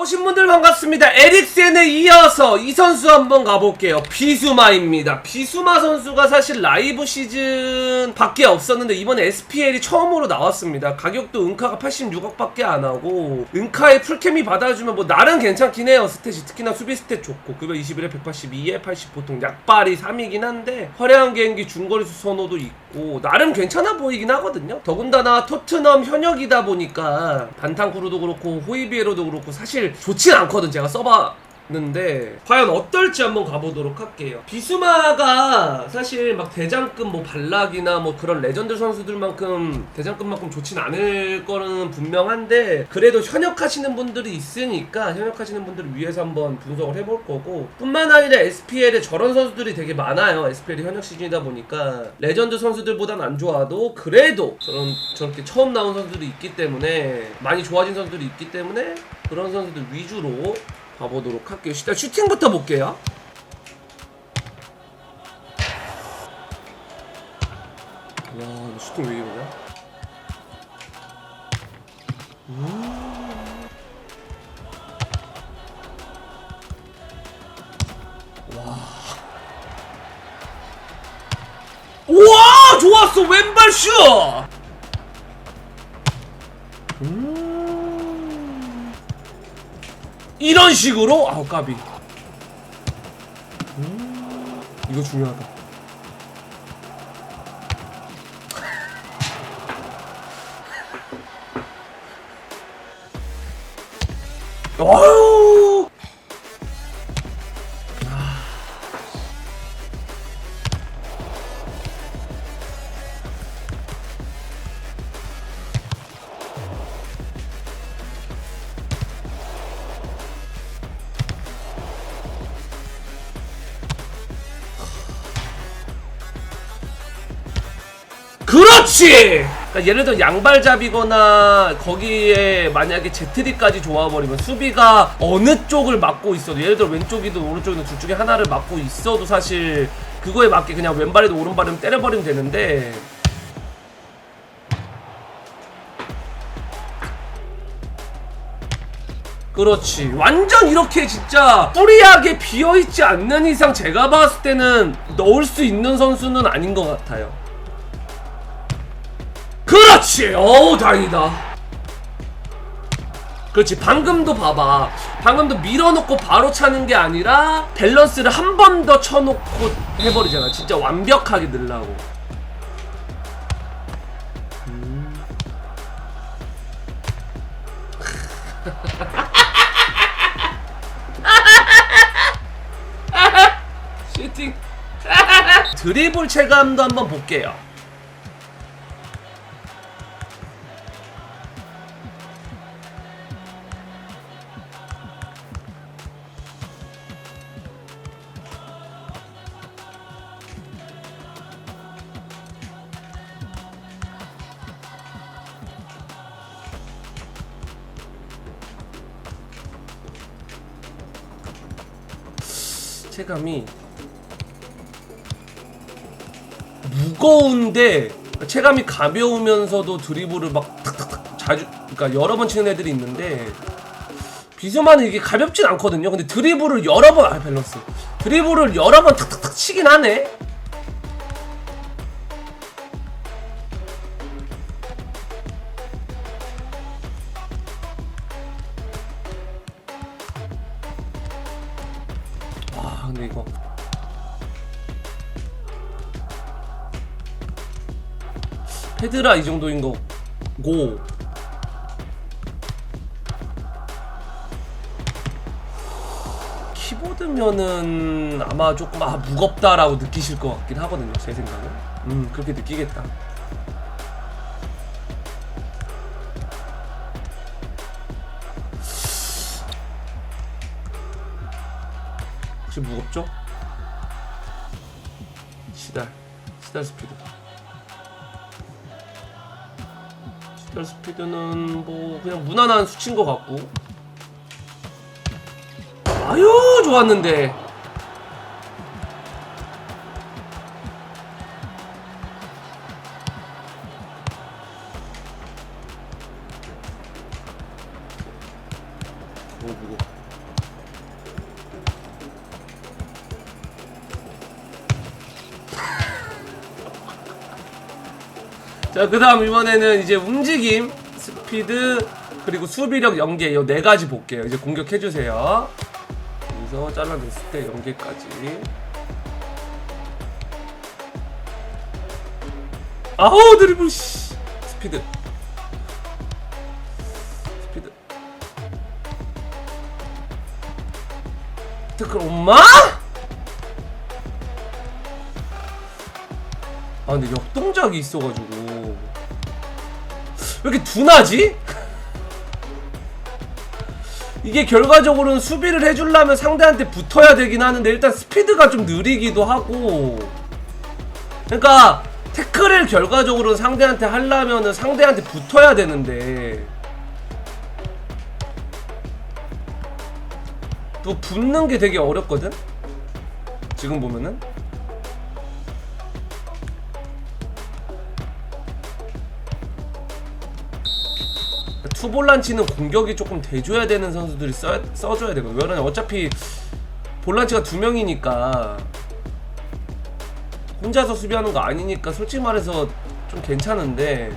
자 오신 분들 반갑습니다. 에릭센에 이어서 이 선수 한번 가볼게요. 비수마입니다. 비수마 선수가 사실 라이브 시즌 밖에 없었는데 이번에 SPL이 처음으로 나왔습니다. 가격도 은카가 86억밖에 안 하고 은카에 풀캠이 받아주면 뭐 나름 괜찮긴 해요. 스탯이 특히나 수비 스탯 좋고 급여 21에 182에 80 보통 약발이 3이긴 한데 화려한 개인기 중거리수 선호도 있고 나름 괜찮아 보이긴 하거든요. 더군다나 토트넘 현역이다 보니까 반탄쿠르도 그렇고 호이비에로도 그렇고 사실 좋진 않거든. 제가 써봤 는데 과연 어떨지 한번 가보도록 할게요. 비수마가 사실 막 대장급 뭐 발락이나 뭐 그런 레전드 선수들만큼 대장급만큼 좋진 않을 거는 분명한데 그래도 현역하시는 분들이 있으니까 현역하시는 분들을 위해서 한번 분석을 해볼 거고 뿐만 아니라 SPL에 저런 선수들이 되게 많아요. SPL이 현역 시즌이다 보니까 레전드 선수들보단 안 좋아도 그래도 저런 저렇게 처음 나온 선수들이 있기 때문에 많이 좋아진 선수들이 있기 때문에 그런 선수들 위주로 가보도록 할게요. 일단 슈팅부터 볼게요. 와, 슈팅 왜 이러냐? 와, 좋았어. 왼발 슛. 음. 이런 식으로 아우 까비. 음. 이거 중요하다. 와우. 그렇지! 그러니까 예를 들어 양발잡이거나 거기에 만약에 제트리까지 좋아버리면 수비가 어느 쪽을 막고 있어도 예를 들어 왼쪽이든 오른쪽이든 둘 중에 하나를 막고 있어도 사실 그거에 맞게 그냥 왼발이든 오른발이든 때려버리면 되는데. 그렇지. 완전 이렇게 진짜 뿌리하게 비어있지 않는 이상 제가 봤을 때는 넣을 수 있는 선수는 아닌 것 같아요 그렇지! 어우, 다행이다. 그렇지. 방금도 봐봐. 방금도 밀어놓고 바로 차는 게 아니라 밸런스를 한 번 더 쳐놓고 해버리잖아. 진짜 완벽하게 넣으려고. 음. 드리블 체감도 한번 볼게요. 체감이 무거운데 체감이 가벼우면서도 드리블을 막 탁탁탁 자주 그러니까 여러 번 치는 애들이 있는데 비수만은 이게 가볍진 않거든요. 근데 드리블을 여러 번 아 밸런스 드리블을 여러 번 탁탁탁 치긴 하네. 헤드라 이 정도인 거고. 키보드면은 아마 조금 아 무겁다라고 느끼실 것 같긴 하거든요 제 생각은. 음 그렇게 느끼겠다. 혹시 무겁죠? 시달 시달 스피드 시달 스피드는 뭐 그냥 무난한 수치인 것 같고 아유 좋았는데 너무 무거워. 자, 그 다음 이번에는 이제 움직임, 스피드, 그리고 수비력 연계, 이 네 가지 볼게요. 이제 공격해주세요. 여기서 잘라냈을 때 연계까지. 아우, 드리블, 씨. 스피드. 스피드. 태클, 엄마? 아 근데 역동작이 있어가지고 왜 이렇게 둔하지? 이게 결과적으로는 수비를 해주려면 상대한테 붙어야 되긴 하는데 일단 스피드가 좀 느리기도 하고 그러니까 태클을 결과적으로 상대한테 하려면은 상대한테 붙어야 되는데 또 붙는 게 되게 어렵거든? 지금 보면은 투볼란치는 공격이 조금 돼줘야 되는 선수들이 써, 써줘야 되거든. 왜냐면 어차피 볼란치가 두 명이니까 혼자서 수비하는 거 아니니까 솔직히 말해서 좀 괜찮은데.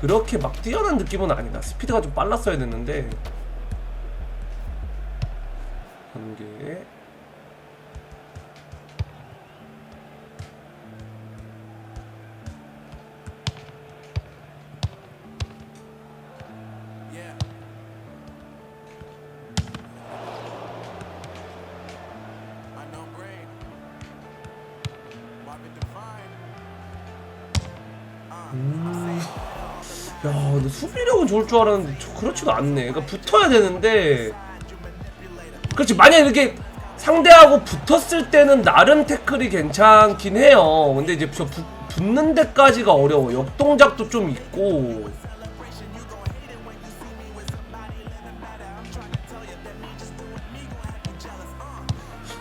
그렇게 막 뛰어난 느낌은 아니다. 스피드가 좀 빨랐어야 됐는데 한 개. 야, 근데 수비력은 좋을 줄 알았는데 저- 그렇지도 않네. 그러니까 붙어야 되는데. 그렇지. 만약 이렇게 상대하고 붙었을 때는 나름 태클이 괜찮긴 해요. 근데 이제 저 붙, 붙는 데까지가 어려워. 역동작도 좀 있고.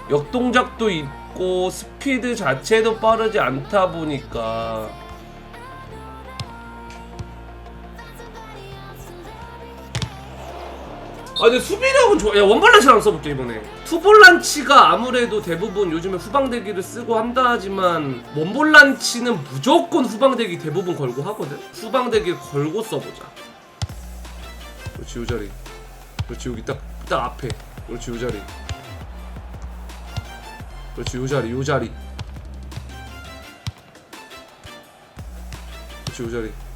역동작도 있고 스피드 자체도 빠르지 않다 보니까 아 근데 수비력은 좋아. 야 원볼란치 한번 써볼게 이번에. 투볼란치가 아무래도 대부분 요즘에 후방대기를 쓰고 한다 하지만 원볼란치는 무조건 후방대기 대부분 걸고 하거든. 후방대기 걸고 써보자. 그렇지 요 자리. 그렇지 여기 딱 딱 앞에. 그렇지 요 자리. 그렇지 요 자리 요 자리. 그렇지 요 자리.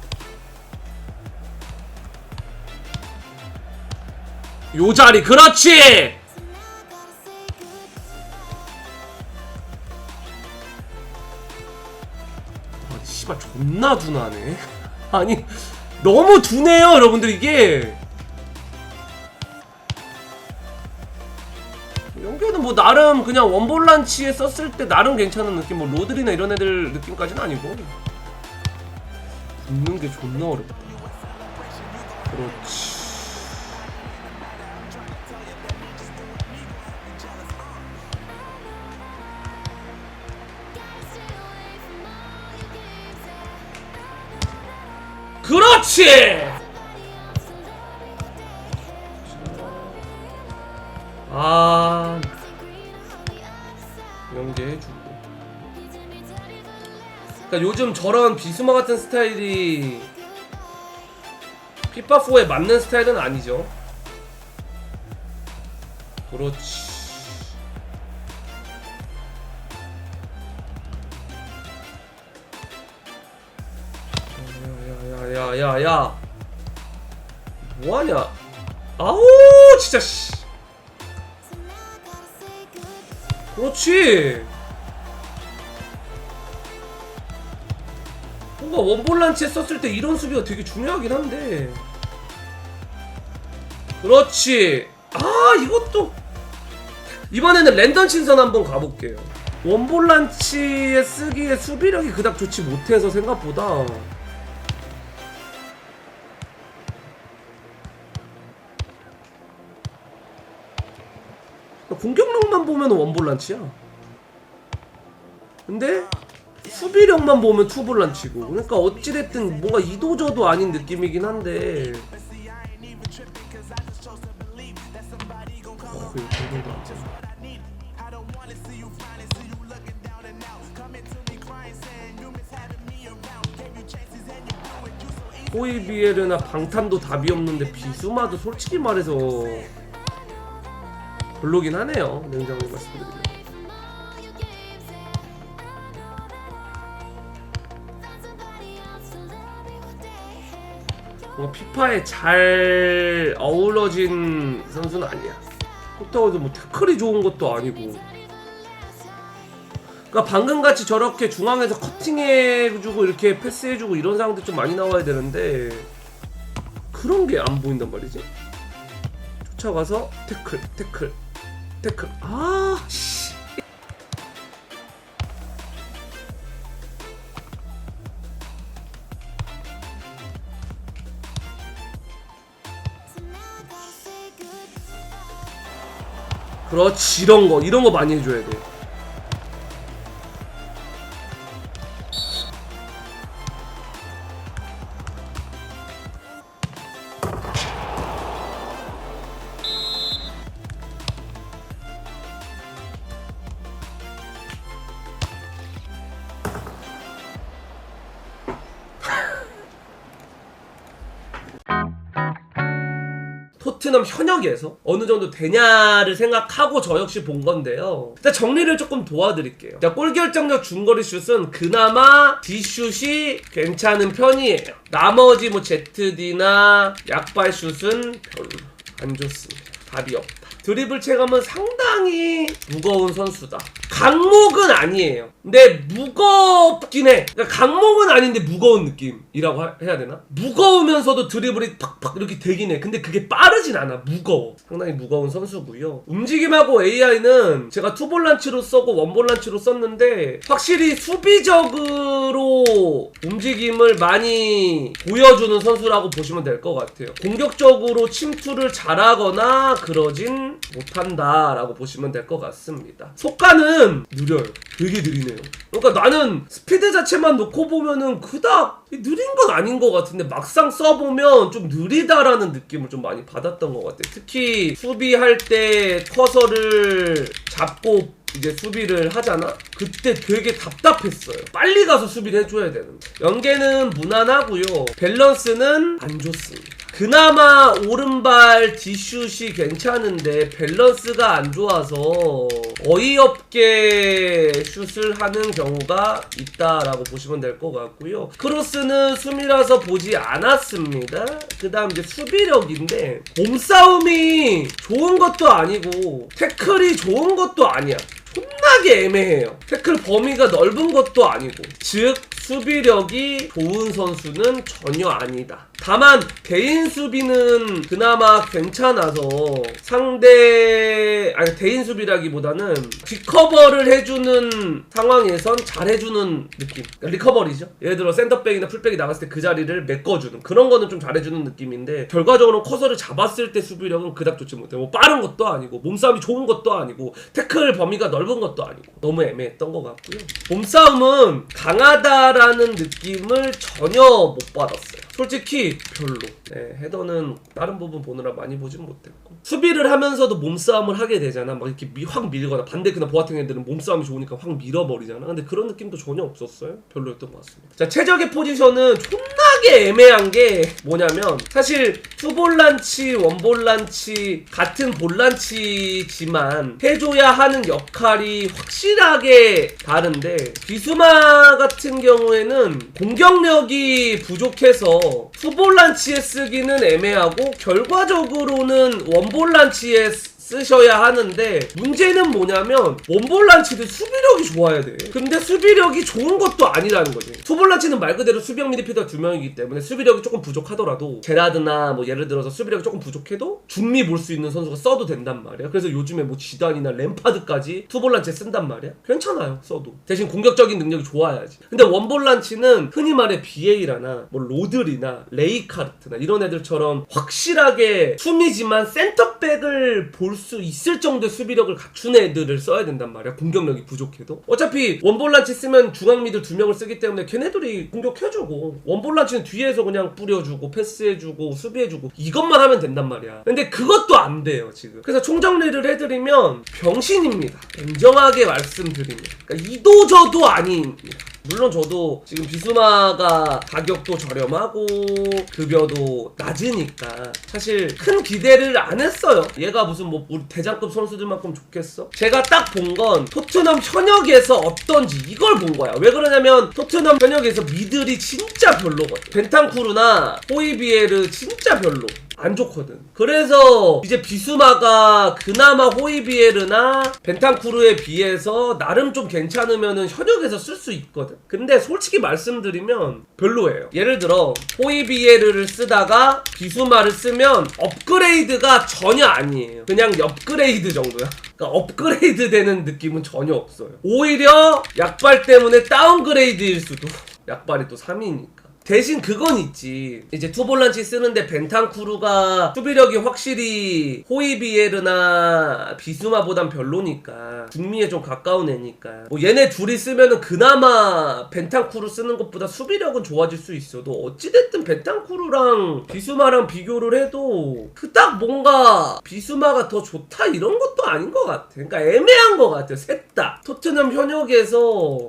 요 자리 그렇지! 아 씨발 존나 둔하네. 아니 너무 둔해요 여러분들 이게. 연계는 뭐 나름 그냥 원볼란치에 썼을 때 나름 괜찮은 느낌 뭐 로드리나 이런 애들 느낌까지는 아니고. 붙는 게 존나 어렵다. 그렇지 그렇지! 아 연계해주고. 그러니까 요즘 저런 비스마 같은 스타일이 피파4에 맞는 스타일은 아니죠. 그렇지 야야야야 야 뭐하냐? 아우 진짜 씨. 그렇지. 뭔가 원볼란치에 썼을 때 이런 수비가 되게 중요하긴 한데. 그렇지. 아 이것도. 이번에는 랜덤 신선 한번 가볼게요. 원볼란치에 쓰기에 수비력이 그닥 좋지 못해서 생각보다 공격력만 보면 원볼란치야. 근데 수비력만 보면 투볼란치고. 그러니까 어찌됐든 뭔가 이도저도 아닌 느낌이긴 한데. 어, 안 되네. 호이비에르나 방탄도 답이 없는데 비수마도 솔직히 말해서 별로긴 하네요 냉정하게 말씀드리면 뭔가 피파에 잘 어우러진 선수는 아니야. 해도 뭐 태클이 좋은 것도 아니고. 그러니까 방금 같이 저렇게 중앙에서 커팅해주고 이렇게 패스해주고 이런 상황들 좀 많이 나와야 되는데 그런 게 안 보인단 말이지. 쫓아가서 태클, 태클, 태클. 아, 씨. 그렇지 이런 거 이런 거 많이 해줘야 돼. 토트넘 현역에서 어느 정도 되냐를 생각하고 저 역시 본 건데요. 일단 정리를 조금 도와드릴게요. 자, 골 결정력 중거리 슛은 그나마 D슛이 괜찮은 편이에요. 나머지 뭐 ZD나 약발 슛은 별로 안 좋습니다. 답이 없다. 드리블 체감은 상당히 무거운 선수다. 강목은 아니에요. 근데 무겁긴 해. 그러니까 강목은 아닌데 무거운 느낌이라고 하- 해야 되나? 무거우면서도 드리블이 팍팍 이렇게 되긴 해. 근데 그게 빠르진 않아. 무거워. 상당히 무거운 선수고요. 움직임하고 AI는 제가 투볼란치로 써고 원볼란치로 썼는데 확실히 수비적으로 움직임을 많이 보여주는 선수라고 보시면 될 것 같아요. 공격적으로 침투를 잘하거나 그러진 못한다라고 보시면 될 것 같습니다. 속가는 느려요. 되게 느리네요. 그러니까 나는 스피드 자체만 놓고 보면은 그닥 느린 건 아닌 것 같은데 막상 써보면 좀 느리다라는 느낌을 좀 많이 받았던 것 같아요. 특히 수비할 때 커서를 잡고 이제 수비를 하잖아? 그때 되게 답답했어요. 빨리 가서 수비를 해줘야 되는데. 연계는 무난하고요. 밸런스는 안 좋습니다. 그나마 오른발 디슛이 괜찮은데 밸런스가 안 좋아서 어이없게 슛을 하는 경우가 있다라고 보시면 될 것 같고요. 크로스는 숨이라서 보지 않았습니다. 그 다음 이제 수비력인데 몸싸움이 좋은 것도 아니고 태클이 좋은 것도 아니야. 존나게 애매해요. 태클 범위가 넓은 것도 아니고. 즉, 수비력이 좋은 선수는 전혀 아니다. 다만, 개인 수비는 그나마 괜찮아서 상대, 아니, 대인 수비라기보다는 뒷커버를 해주는 상황에선 잘해주는 느낌. 그러니까 리커버리죠. 예를 들어 센터백이나 풀백이 나갔을 때 그 자리를 메꿔주는 그런 거는 좀 잘해주는 느낌인데 결과적으로 커서를 잡았을 때 수비력은 그닥 좋지 못해. 뭐 빠른 것도 아니고 몸싸움이 좋은 것도 아니고 태클 범위가 넓은 것도 아니고 너무 애매했던 것 같고요. 몸싸움은 강하다라는 느낌을 전혀 못 받았어요. 솔직히 별로. 네, 헤더는 다른 부분 보느라 많이 보진 못했고 수비를 하면서도 몸싸움을 하게 되잖아. 막 이렇게 미- 확 밀거나 반대 그나 보아탱 애들은 몸싸움이 좋으니까 확 밀어버리잖아. 근데 그런 느낌도 전혀 없었어요. 별로였던 것 같습니다. 자 최적의 포지션은 존나게 애매한 게 뭐냐면 사실 투볼란치, 원볼란치 같은 볼란치지만 해줘야 하는 역할이 확실하게 다른데 비수마 같은 경우에는 공격력이 부족해서 투볼 란치에 쓰기는 애매하고 결과적으로는 원볼란치에 쓰- 쓰셔야 하는데 문제는 뭐냐면 원볼란치도 수비력이 좋아야 돼. 근데 수비력이 좋은 것도 아니라는 거지. 투볼란치는 말 그대로 수비형 미드필더 두 명이기 때문에 수비력이 조금 부족하더라도 제라드나 뭐 예를 들어서 수비력이 조금 부족해도 중미 볼 수 있는 선수가 써도 된단 말이야. 그래서 요즘에 뭐 지단이나 램파드까지 투볼란치 쓴단 말이야. 괜찮아요. 써도. 대신 공격적인 능력이 좋아야지. 근데 원볼란치는 흔히 말해 BA라나 뭐 로들이나 레이카르트나 이런 애들처럼 확실하게 숨이지만 센터백을 볼수 있을 정도의 수비력을 갖춘 애들을 써야 된단 말이야. 공격력이 부족해도. 어차피 원볼란치 쓰면 중앙 미들 두 명을 쓰기 때문에 걔네들이 공격해주고 원볼란치는 뒤에서 그냥 뿌려주고 패스해주고 수비해주고 이것만 하면 된단 말이야. 근데 그것도 안 돼요 지금. 그래서 총정리를 해드리면 병신입니다. 냉정하게 말씀드리면. 그러니까 이도 저도 아닙니다. 물론 저도 지금 비수마가 가격도 저렴하고 급여도 낮으니까 사실 큰 기대를 안 했어요. 얘가 무슨 뭐 우리 대장급 선수들만큼 좋겠어? 제가 딱 본 건 토트넘 현역에서 어떤지 이걸 본 거야. 왜 그러냐면 토트넘 현역에서 미들이 진짜 별로거든. 벤탄쿠르나 호이비에르 진짜 별로. 안 좋거든. 그래서 이제 비수마가 그나마 호이비에르나 벤탄쿠르에 비해서 나름 좀 괜찮으면은 현역에서 쓸 수 있거든. 근데 솔직히 말씀드리면 별로예요. 예를 들어 호이비에르를 쓰다가 비수마를 쓰면 업그레이드가 전혀 아니에요. 그냥 업그레이드 정도야. 그러니까 업그레이드 되는 느낌은 전혀 없어요. 오히려 약발 때문에 다운그레이드일 수도. 약발이 또 3위니까. 대신 그건 있지. 이제 투볼란치 쓰는데 벤탄쿠르가 수비력이 확실히 호이비에르나 비수마보단 별로니까 중미에 좀 가까운 애니까 뭐 얘네 둘이 쓰면은 그나마 벤탄쿠르 쓰는 것보다 수비력은 좋아질 수 있어도 어찌됐든 벤탄쿠르랑 비수마랑 비교를 해도 그닥 뭔가 비수마가 더 좋다 이런 것도 아닌 것 같아. 그러니까 애매한 것 같아요. 셋 다. 토트넘 현역에서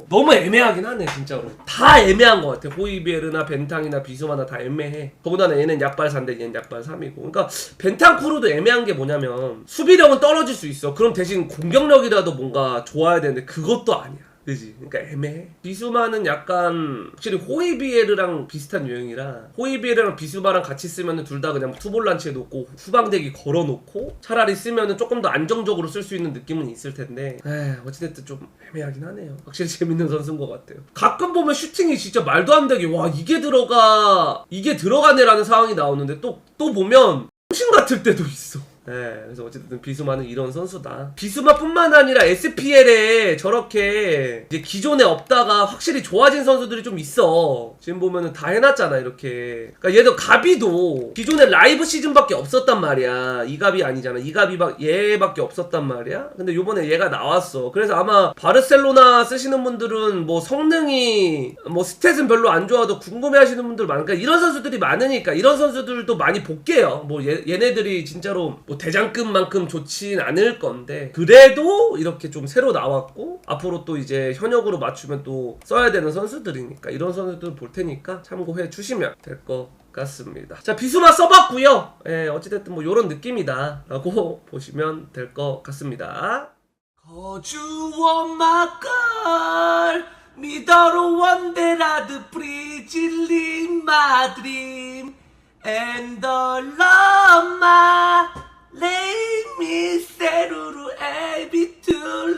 너무 애매하긴 하네 진짜로. 다 애매한 것 같아. 호이비에르나 벤탕이나 비수마나 다 애매해. 더군다나 얘는 약발 4인데 얘는 약발 3이고. 그러니까 벤탕쿠르도 애매한 게 뭐냐면 수비력은 떨어질 수 있어. 그럼 대신 공격력이라도 뭔가 좋아야 되는데 그것도 아니야. 그지? 그러니까 애매해. 비수마는 약간 확실히 호이비에르랑 비슷한 유형이라 호이비에르랑 비수마랑 같이 쓰면은 둘 다 그냥 투볼란치에 놓고 후방대기 걸어놓고 차라리 쓰면은 조금 더 안정적으로 쓸 수 있는 느낌은 있을 텐데 에 어찌됐든 좀 애매하긴 하네요. 확실히 재밌는 선수인 것 같아요. 가끔 보면 슈팅이 진짜 말도 안 되게 와 이게 들어가 이게 들어가네라는 상황이 나오는데 또또 보면 신 같을 때도 있어. 네, 그래서 어쨌든 비수마는 이런 선수다. 비수마뿐만 아니라 SPL에 저렇게 이제 기존에 없다가 확실히 좋아진 선수들이 좀 있어. 지금 보면은 다 해놨잖아 이렇게. 그러니까 얘도 가비도 기존에 라이브 시즌밖에 없었단 말이야. 이 갑이 아니잖아. 이 갑이 막 얘밖에 없었단 말이야. 근데 요번에 얘가 나왔어. 그래서 아마 바르셀로나 쓰시는 분들은 뭐 성능이 뭐 스탯은 별로 안 좋아도 궁금해하시는 분들 많으니까 이런 선수들이 많으니까 이런 선수들도 많이 볼게요. 뭐 얘, 얘네들이 진짜로 뭐 대장급만큼 좋진 않을 건데 그래도 이렇게 좀 새로 나왔고 앞으로 또 이제 현역으로 맞추면 또 써야 되는 선수들이니까 이런 선수들 볼 테니까 참고해 주시면 될 것 같습니다. 자 비수마 써봤고요. 예, 어찌됐든 뭐 이런 느낌이다라고 보시면 될 것 같습니다. 거주원 마걸 미더로 원데라드 프리질린 마드림 and the Let me settle to be too